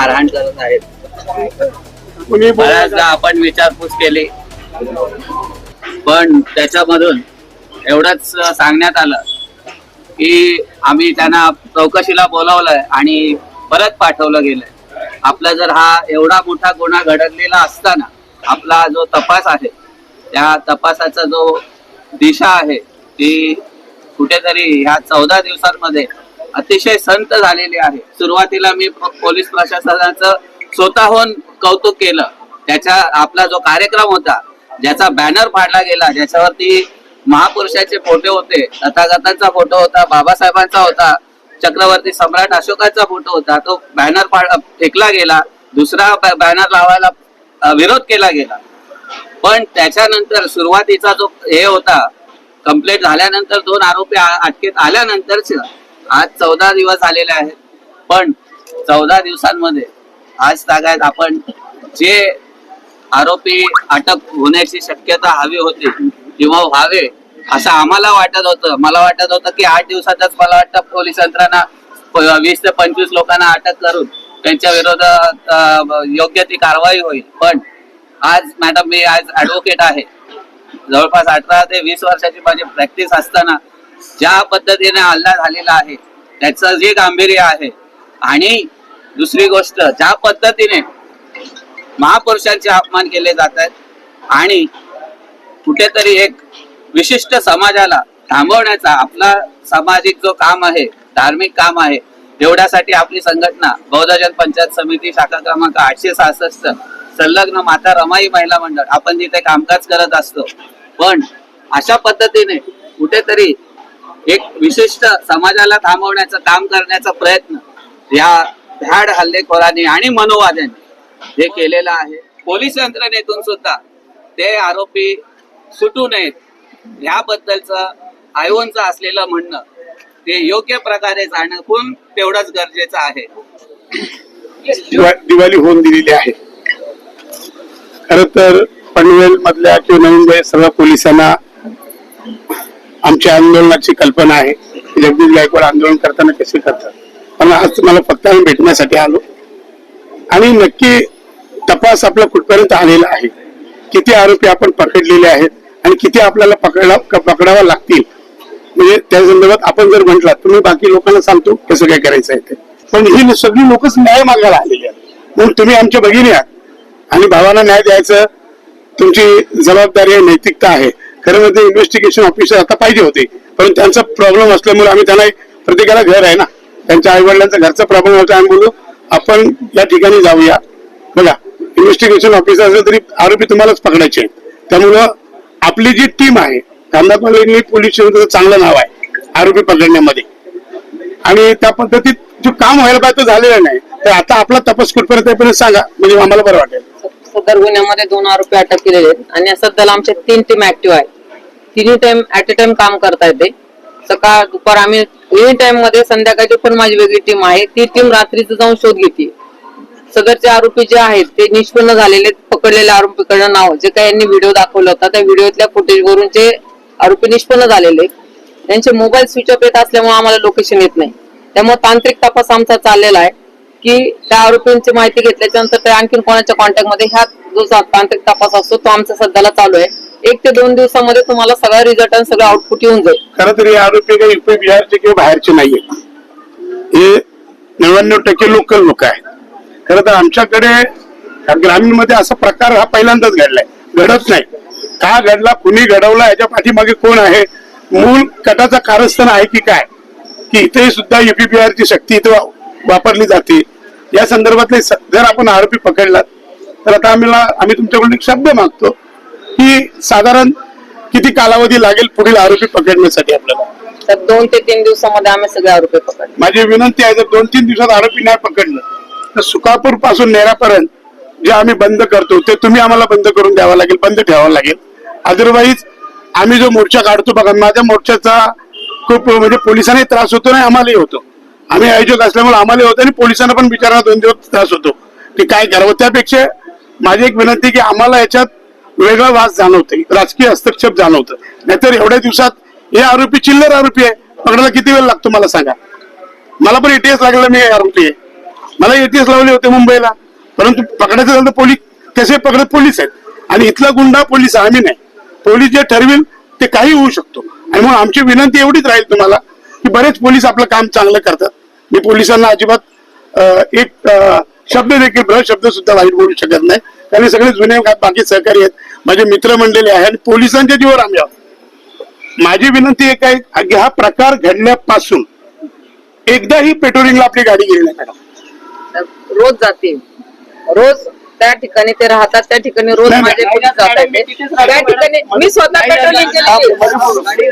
मारहाण करत आहेत. बऱ्याचदा आपण विचारपूस केली. पण त्याच्यामधून एवढंच सांगण्यात आलं की आम्ही त्यांना चौकशीला बोलावलंय आणि परत पाठवलं गेलंय. आपला जर हा एवढा मोठा गुन्हा घडलेला असताना आपला जो तपास आहे त्या तपासाचा जो दिशा आहे ती कुठेतरी ह्या चौदा दिवसांमध्ये अतिशय संत झालेली आहे. सुरुवातीला मी पोलीस प्रशासनाचं स्वतःहून कौतुक केलं. त्याच्या आपला जो कार्यक्रम होता ज्याचा बॅनर फाडला गेला ज्याच्यावरती महापुरुषाचे फोटो होते तथागतांचा फोटो होता बाबासाहेबांचा होता चक्रवर्ती सम्राट अशोकाचा फोटो होता तो बॅनर फाड फेकला गेला. दुसरा बॅनर लावायला विरोध केला गेला. पण त्याच्यानंतर सुरुवातीचा जो हे होता कंप्लेंट झाल्यानंतर दोन आरोपी अटकेत आल्यानंतरच आज चौदा दिवस आलेले आहेत. पण चौदा दिवसांमध्ये आज तागायत आपण जे आरोपी अटक होण्याची शक्यता हवी होती किंवा व्हावे असं आम्हाला वाटत होतं. मला वाटत होतं की आठ दिवसातच मला वाटतं पोलीस यंत्रणा वीस ते पंचवीस लोकांना अटक करून त्यांच्या विरोधात योग्य ती कारवाई होईल. पण आज मॅडम मी आज ऍडव्होकेट आहे. जवळपास अठरा ते वीस वर्षाची माझी प्रॅक्टिस असताना ज्या पद्धतीने हल्ला झालेला आहे त्याचं जे गांभीर्य आहे. आणि दुसरी गोष्ट ज्या पद्धतीने महापुरुषांचे अपमान केले जात आहेत आणि कुठेतरी एक विशिष्ट समाजाला थांबवण्याचा आपला सामाजिक जो काम आहे धार्मिक काम आहे एवढ्यासाठी आपली संघटना बहुजन पंचायत समिती शाखा क्रमांक आठशे सहासष्ट संलग्न माता रमाई महिला मंडळ आपण जिथे कामकाज करत असतो. पण अशा पद्धतीने कुठेतरी एक विशिष्ट समाजाला थांबवण्याचं काम करण्याचा प्रयत्न या भ्याड हल्लेखोरांनी आणि मनोवाद्यांनी हे केलेलं आहे. पोलीस यंत्रणेतून सुद्धा ते आरोपी सुटू नयेत. याबद्दलचं आयोनचं असलेलं म्हणणं ते योग्य प्रकारे जाणं पण तेवढंच गरजेचं आहे. दिवाळी होऊन दिलेली आहे. खर तर पनवेल मधल्या किंवा नवीन सर्व पोलिसांना आमच्या आंदोलनाची कल्पना आहे. जगदीश गायकवाड आंदोलन करताना कसे करतात? पण आज तुम्हाला फक्त आम्ही भेटण्यासाठी आलो. आणि नक्की तपास आपला कुठपर्यंत आलेला आहे. किती आरोपी आपण पकडलेले आहेत आणि किती आपल्याला पकडा पकडावा लागतील? म्हणजे त्या संदर्भात आपण जर म्हटला तुम्ही बाकी लोकांना सांगतो कसं काय करायचं आहे ते. पण ही सगळी लोकच न्याय मागायला आलेली आहेत. म्हणून तुम्ही आमच्या भगिनी आहात. आणि भावाला न्याय द्यायचं तुमची जबाबदारी आहे नैतिकता आहे. खरं म्हणजे इन्व्हेस्टिगेशन ऑफिसर आता पाहिजे होते. पण त्यांचा प्रॉब्लेम असल्यामुळे आम्ही त्यांना प्रत्येकाला घर आहे ना. त्यांच्या आईवडिलांचा घरचा प्रॉब्लेम होता आम्ही बोलू आपण या ठिकाणी जाऊया. बघा इन्व्हेस्टिगेशन ऑफिसर असलं तरी आरोपी तुम्हालाच पकडायचे आहेत. त्यामुळं आपली जी टीम आहे कांदा पोलीस स्टेशनचं चांगलं नाव आहे आरोपी पकडण्यामध्ये. आणि त्या पद्धतीत जो काम व्हायला पाहिजे तो झालेलं नाही. तर आता आपला तपास कुठपर्यंत आहे सांगा म्हणजे आम्हाला बरं वाटेल. सदर गुन्ह्यामध्ये दोन आरोपी अटक केलेले आहेत आणि सध्याला आमच्या तीन टीम ऍक्टिव्ह आहेत. तिन्ही टाइम ऍट अ टाइम काम करता येते. सकाळ दुपार आम्ही एनी टाइममध्ये संध्याकाळची पण माझी वेगळी टीम आहे. ती टीम रात्रीचं जाऊन शोध घेते. सदरचे आरोपी जे आहेत ते निष्पन्न झालेले पकडलेल्या आरोपीकडनं नाव. जे काही यांनी व्हिडिओ दाखवला होता त्या व्हिडिओतल्या फुटेज वरून जे आरोपी निष्पन्न झालेले त्यांचे मोबाईल स्विच ऑफ येत असल्यामुळे आम्हाला लोकेशन येत नाही. त्यामुळे तांत्रिक तपास आमचा चाललेला आहे की त्या आरोपींची माहिती घेतल्याच्या नंतर ते आणखी कोणाच्या कॉन्टॅक्टमध्ये ह्या जो तांत्रिक तपास असतो तो आमचा सध्याला चालू आहे. एक ते दोन दिवसामध्ये तुम्हाला सगळा रिझल्ट आणि सगळं आउटपुट येऊन जाईल. खरं तर हे आरोपी काही युपी बिहारचे किंवा बाहेरचे नाहीये. हे नव्याण्णव टक्के लोकल लोक आहेत. खरं तर आमच्याकडे ग्रामीणमध्ये असा प्रकार हा पहिल्यांदाच घडलाय. घडत नाही. का घडला? कुणी घडवला? याच्या पाठीमागे कोण आहे? मूल कटाचा कारस्थान आहे की काय? की इथे सुद्धा युपी बिहारची शक्ती इथे वापरली जाते. या संदर्भातले जर आपण आरोपी पकडलात तर आता आम्हाला आम्ही तुमच्याकडून एक शब्द मागतो. की साधारण किती कालावधी लागेल पुढील आरोपी पकडण्यासाठी आपल्याला? तर दोन ते तीन दिवसामध्ये आम्ही सगळे आरोपी पकडले माझी विनंती आहे जर दोन तीन दिवसात आरोपी नाही पकडलं तर सुकापूरपासून नेरापर्यंत जे आम्ही बंद करतो ते तुम्ही आम्हाला बंद करून द्यावं लागेल बंद ठेवावं लागेल. अदरवाईज आम्ही जो मोर्चा काढतो बघा माझ्या मोर्चाचा खूप म्हणजे पोलिसांनाही त्रास होतो आणि आम्हालाही होतो. आम्ही आयोजक असल्यामुळे आम्हालाही होतो आणि पोलिसांना पण बिचारा दोन दिवस त्रास होतो. की काय करावं? त्यापेक्षा माझी एक विनंती की आम्हाला याच्यात वेगळा वास जाणवतं राजकीय हस्तक्षेप जाणवतं नाहीतर एवढ्या दिवसात हे आरोपी चिल्लर आरोपी आहे. पकडायला किती वेळ लागतो मला सांगा. मला पण एटीएस लागला मी आरोपी आहे. मला एटीएस लावले होते मुंबईला. परंतु पकडायचं झालं तर पोलीस कसे पकडत? पोलीस आहेत. आणि इथला गुंडा पोलीस आहे, आम्ही नाही. पोलीस जे ठरविल ते काही होऊ शकतो. आणि म्हणून आमची विनंती एवढीच राहील तुम्हाला की बरेच पोलीस आपलं काम चांगलं करतात. मी पोलिसांना अजिबात एक शब्द देखील भ्र शब्द सुद्धा वाईट बोलू शकत नाही. कारण सगळे जुने बाकी सहकारी आहेत. माझे मित्र मंडळी आहे आणि पोलिसांच्या जीवावर आम्ही आहोत. माझी विनंती एक आहे की हा प्रकार घडल्यापासून एकदाही पेट्रोलिंगला आपली गाडी गेली नाही मॅडम रोज जाते. रोज त्या ठिकाणी ते राहतात त्या ठिकाणी रोज माझे. त्या ठिकाणी मी स्वतः पेट्रोलिंग केलेली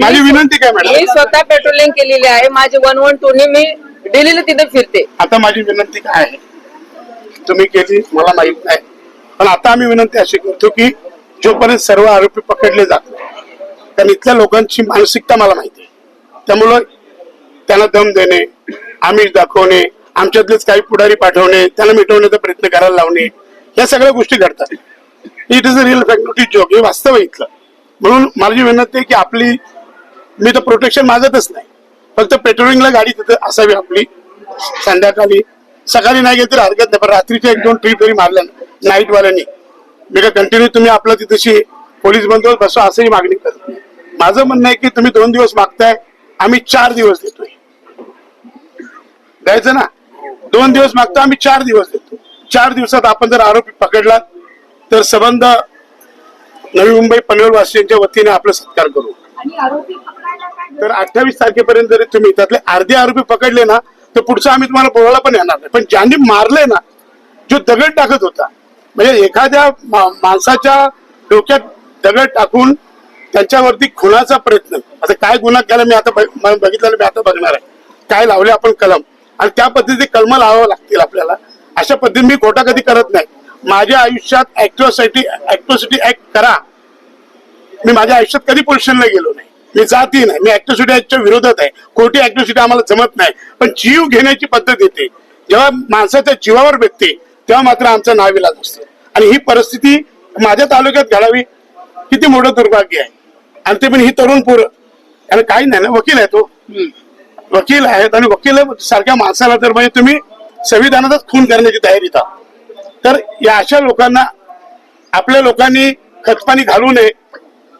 माझी विनंती काय मॅडम? मी स्वतः पेट्रोलिंग केलेली आहे. माझी वन वन टू ने मी डेलीला तिथे फिरते. आता माझी विनंती काय आहे? तुम्ही केली मला माहीत नाही. पण आता आम्ही विनंती अशी करतो की जोपर्यंत सर्व आरोपी पकडले जात कारण इथल्या लोकांची मानसिकता मला माहिती आहे. त्यामुळं त्यांना दम देणे आमिष दाखवणे आमच्यातलेच काही पुढारी पाठवणे त्यांना मिटवण्याचा प्रयत्न करायला लावणे या सगळ्या गोष्टी घडतात. It is a real fact job हे वास्तव आहे इथलं. म्हणून माझी विनंती आहे की आपली मी तर प्रोटेक्शन मागतच नाही. फक्त पेट्रोलिंगला गाडी तिथं असावी आपली. संध्याकाळी. सकाळी नाही गेली तर हरकत नाही पण रात्रीच्या एक दोन ट्रीप तरी मारल्या नाईटवाल्यांनी. मी का कंटिन्यू तुम्ही आपलं तिथेशी पोलीस बंदोबस्त बसवा असंही मागणी करत माझं म्हणणं आहे की तुम्ही दोन दिवस मागताय आम्ही चार दिवस देतोय. द्यायचं ना? दोन दिवस मागतो आम्ही चार दिवस देतो चार दिवसात आपण जर आरोपी पकडला तर संबंध नवी मुंबई पनवेलवासियांच्या वतीने आपला सत्कार करू. तर अठ्ठावीस तारखेपर्यंत जरी तुम्ही त्यातले अर्धे आरोपी पकडले ना तर पुढचं आम्ही तुम्हाला बोलायला पण येणार नाही. पण ज्यांनी मारले ना जो दगड टाकत होता म्हणजे एखाद्या माणसाच्या डोक्यात दगड टाकून त्यांच्यावरती खुनाचा प्रयत्न आता काय गुन्हा केला मी आता बघितलं बघितलेलं मी आता बघणार आहे. काय लावले आपण कलम? आणि त्या पद्धतीने कलम लावावं लागतील आपल्याला. अशा पद्धतीने मी खोटा कधी करत नाही. माझ्या आयुष्यात ऍक्ट्रोसिटी ऍक्ट्रोसिटी ऍक्ट करा. मी माझ्या आयुष्यात कधी पोलिशनला गेलो नाही. मी जाती नाही. मी ऍक्ट्रोसिटी ऍक्टच्या विरोधात आहे. खोटी ऍक्ट्रोसिटी आम्हाला जमत नाही. पण जीव घेण्याची पद्धत येते. जेव्हा माणसाच्या जीवावर भेटते तेव्हा मात्र आमचं नाव इलाज असतं. आणि ही परिस्थिती माझ्या तालुक्यात घडावी किती मोठं दुर्भाग्य आहे. आणि ते पण ही तरुण पोरं. आणि काही नाही ना वकील आहे तो. वकील आहेत आणि वकील सारख्या माणसाला तर म्हणजे तुम्ही संविधानातच खून करण्याची तयारी तर या अशा लोकांना आपल्या लोकांनी खतपाणी घालू नये.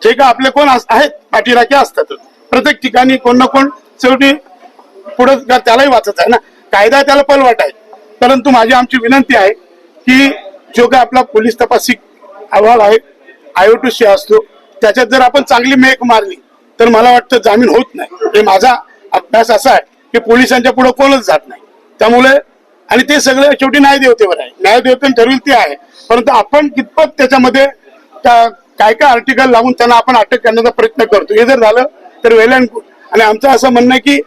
जे का आपले कोण अस- आहेत पाठीराखे असतात. प्रत्येक ठिकाणी कोण ना कोण शेवटी पुढे त्यालाही वाचत आहे ना. कायदा त्याला पलवाट आहे. परंतु माझी आमची विनंती आहे की जो काय आपला पोलीस तपासी अहवाल आहे आयोटूशी असतो त्याच्यात जर आपण चांगली मेक मारली तर मला वाटतं जामीन होत नाही. हे माझा अभ्यास असा आहे की पोलिसांच्या पुढे कोणच जात नाही. त्यामुळे आणि ते सगळं शेवटी न्यायदेवतेवर आहे. न्यायदेवतेने ठरविल ते आहे. परंतु आपण कितपत त्याच्यामध्ये त्या काय काय आर्टिकल लावून त्यांना आपण अटक करण्याचा प्रयत्न करतो. हे जर झालं तर वेल अँड गुड आणि आमचं असं म्हणणं आहे की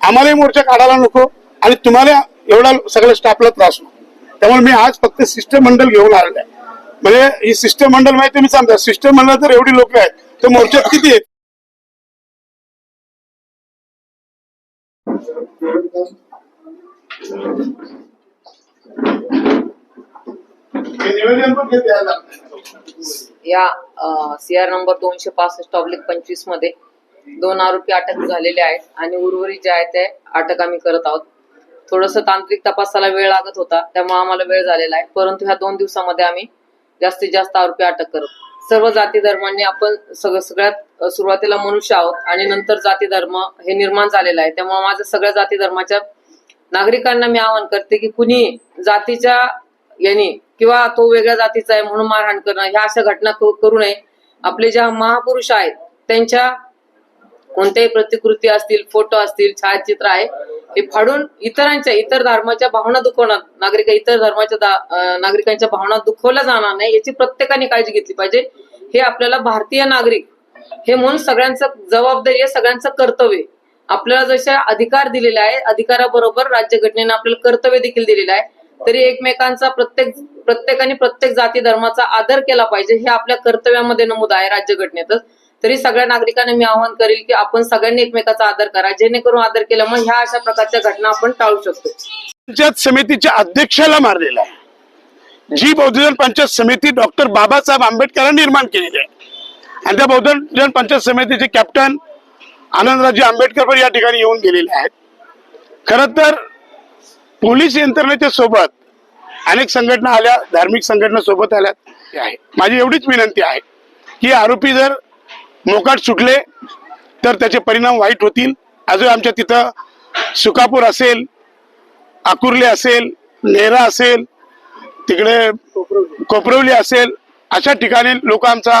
आम्हालाही मोर्चा काढायला नको आणि तुम्हाला एवढा सगळ्या स्टाफला त्रास नको त्यामुळे मी आज फक्त शिष्टमंडळ घेऊन आलेलं आहे. म्हणजे ही शिष्टमंडळ माहिती तुम्ही समजा शिष्टमंडळ जर एवढी लोक आहेत तर मोर्चात किती आहेत हे निवेदन पण या सी आर नंबर दोनशे पासष्ट ऑब्लिक पंचवीसमध्ये दोन आरोपी अटक झालेले आहेत आणि उर्वरित जे आहे ते अटक आम्ही करत आहोत. थोडस तांत्रिक तपासाला वेळ लागत होता त्यामुळे आम्हाला वेळ झालेला आहे. परंतु ह्या दोन दिवसामध्ये आम्ही जास्तीत जास्त आरोपी अटक करत सर्व जाती धर्मांनी आपण सगळं सगळ्यात सुरुवातीला मनुष्य आहोत आणि नंतर जाती धर्म हे निर्माण झालेलं आहे. त्यामुळे माझं सगळ्या जाती धर्माच्या नागरिकांना मी आवाहन करते की कुणी जातीच्या यांनी किंवा तो वेगळ्या जातीचा आहे म्हणून मारहाण करणं ह्या अशा घटना करू नये. आपले ज्या महापुरुष आहेत त्यांच्या कोणत्याही प्रतिकृती असतील फोटो असतील छायाचित्र आहे हे फाडून इतरांच्या इतर धर्माच्या भावना दुखवणार नागरिक इतर धर्माच्या नागरिकांच्या भावना दुखवल्या जाणार नाही याची प्रत्येकाने काळजी घेतली पाहिजे. हे आपल्याला भारतीय नागरिक हे म्हणून सगळ्यांचं जबाबदारी आहे सगळ्यांचं कर्तव्य आपल्याला जसे अधिकार दिलेले आहे अधिकाराबरोबर राज्यघटनेनं आपल्याला कर्तव्य देखील दिलेलं आहे. तरी एकमेकांचा प्रत्येक प्रत्येकाने प्रत्येक जाती धर्माचा आदर केला पाहिजे हे आपल्या कर्तव्यामध्ये नमूद आहे राज्यघटनेतच. तरी सगळ्या नागरिकांना मी आवाहन करेल की आपण सगळ्यांनी एकमेकाचा आदर करा जेणेकरून आदर केल्यामुळे ह्या अशा प्रकारच्या घटना आपण टाळू शकतो. पंचायत समितीच्या अध्यक्षाला मारलेला आहे. जी बहुजन पंचायत समिती डॉक्टर बाबासाहेब आंबेडकरांनी निर्माण केलेली आहे. आणि त्या बहुजन पंचायत समितीचे कॅप्टन आनंदराजे आंबेडकर पण या ठिकाणी येऊन गेलेले आहेत. खर तर पोलीस यंत्रणेच्या सोबत अनेक संघटना आल्या धार्मिक संघटना सोबत आल्या. ते आहे माझी एवढीच विनंती आहे की आरोपी जर मोकाट सुटले तर त्याचे परिणाम वाईट होतील. अजून आमच्या तिथं सुकापूर असेल आकुर्ले असेल नेहरा असेल तिकडे कोपरवली असेल अशा ठिकाणी लोक आमचा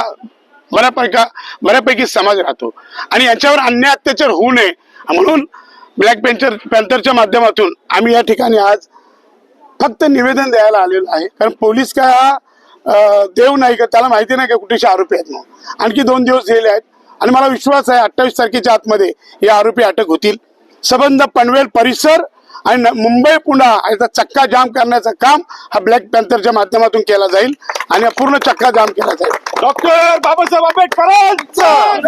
बऱ्यापैका बऱ्यापैकी समाज राहतो. आणि याच्यावर अन्याय अत्याचार होऊ नये. म्हणून ब्लॅक पॅन्थर पॅन्थरच्या माध्यमातून आम्ही या ठिकाणी आज फक्त निवेदन द्यायला आलेलं आहे. कारण पोलीस काय हा देव नाही का त्याला माहिती नाही का कुठेचे आरोपी आहेत म्हणून. आणखी दोन दिवस गेले आहेत. आणि मला विश्वास आहे अठ्ठावीस तारखेच्या आतमध्ये हे आरोपी अटक होतील. सबंध पनवेल परिसर आणि मुंबई पुन्हा याचा चक्का जाम करण्याचं काम हा ब्लॅक पॅन्थरच्या माध्यमातून केला जाईल. आणि पूर्ण चक्का जाम केला जाईल. डॉक्टर बाबासाहेब आंबेडकरांचं!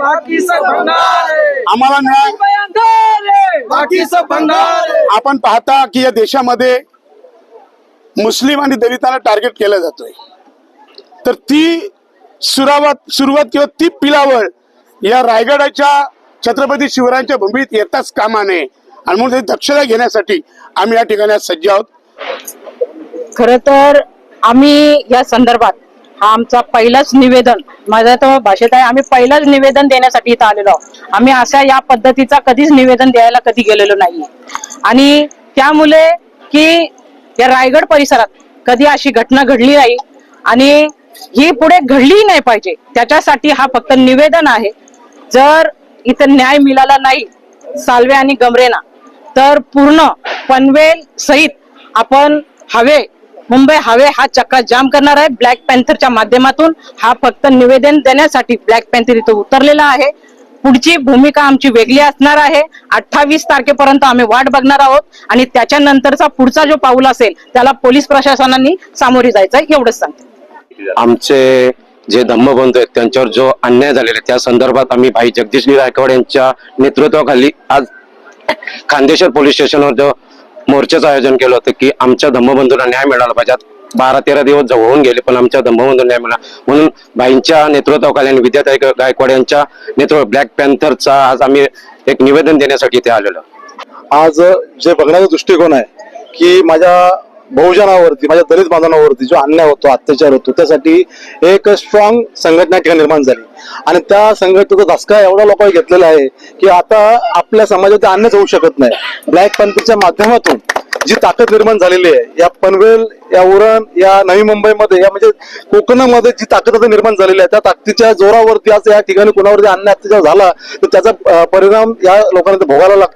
बाकी सब भंगार है आम्हाला न्याय है है आपण पाहता की या देशामध्ये मुस्लिम आणि दलितांना टार्गेट केलं जातोय. तर ती सुरुवात सुरुवात किंवा ती पिलावळ या रायगडाच्या छत्रपती शिवरायांच्या भूमीत येताच कामा नये आणि म्हणून दक्षता घेण्यासाठी आम्ही या ठिकाणी सज्ज आहोत. खर तर आम्ही या संदर्भात हा आमचा पहिलाच निवेदन माझ्या तर भाषेत आहे आम्ही पहिलाच निवेदन देण्यासाठी इथं आलेलो आहोत. आम्ही अशा या पद्धतीचा कधीच निवेदन द्यायला कधी गेलेलो नाही आणि त्यामुळे की या रायगड परिसरात कधी अशी घटना घडली नाही आणि ही पुढे घडलीही नाही पाहिजे त्याच्यासाठी हा फक्त निवेदन आहे. जर इथं न्याय मिळाला नाही साल्वे आणि गमरेना तर पूर्ण पनवेल सहित आपण हवे मुंबई हवे हा चक्का जाम करणार आहे. ब्लॅक पॅन्थरच्या माध्यमातून हा फक्त निवेदन देण्यासाठी ब्लॅक पॅन्थर इथं उतरलेला आहे. पुढची भूमिका आमची वेगळी असणार आहे. अठ्ठावीस तारखेपर्यंत आम्ही वाट बघणार आहोत आणि त्याच्यानंतरचा पुढचा जो पाऊल असेल त्याला पोलीस प्रशासनाने सामोरे जायचं आहे एवढंच सांगते. आमचे जे धम्मबंधू आहेत त्यांच्यावर जो अन्याय झालेला आहे त्या संदर्भात आम्ही भाई जगदीश रायकवाड यांच्या नेतृत्वाखाली आज खांदेश्वर पोलीस स्टेशनवर जो मोर्चाचं आयोजन केलं होतं की आमच्या धम्मबंधूला न्याय मिळाला पाहिजे. बारा तेरा दिवस जवळ होऊन गेले पण आमच्या धम्मबंधूला न्याय मिळाला. म्हणून भाईंच्या नेतृत्वाखाली आणि विद्याताई गायकवाड यांच्या नेतृत्व ब्लॅक पॅन्थरचा आज आम्ही एक निवेदन देण्यासाठी इथे आलेलो आज जे बघण्याचा दृष्टिकोन आहे की माझ्या बहुजनावरती माझ्या दलित बांधवांवरती जो अन्याय होतो अत्याचार होतो त्यासाठी एक स्ट्रॉंग संघटना ठिकाणी निर्माण झाली. आणि त्या संघटनेचा धसका एवढा लोकांनी घेतलेला आहे की आता आपल्या समाजात ते अन्याय होऊ शकत नाही. ब्लॅक पॅन्थरच्या माध्यमातून जी ताकद निर्माण झालेली आहे या पनवेल या उरण या नवी मुंबईमध्ये या म्हणजे कोकणामध्ये जी ताकद आता निर्माण झालेली आहे त्या ताकदीच्या जोरावरती आज या ठिकाणी कोणावरती अन्याय अत्याचार झाला तर त्याचा परिणाम या लोकांना भोगायला लागतील.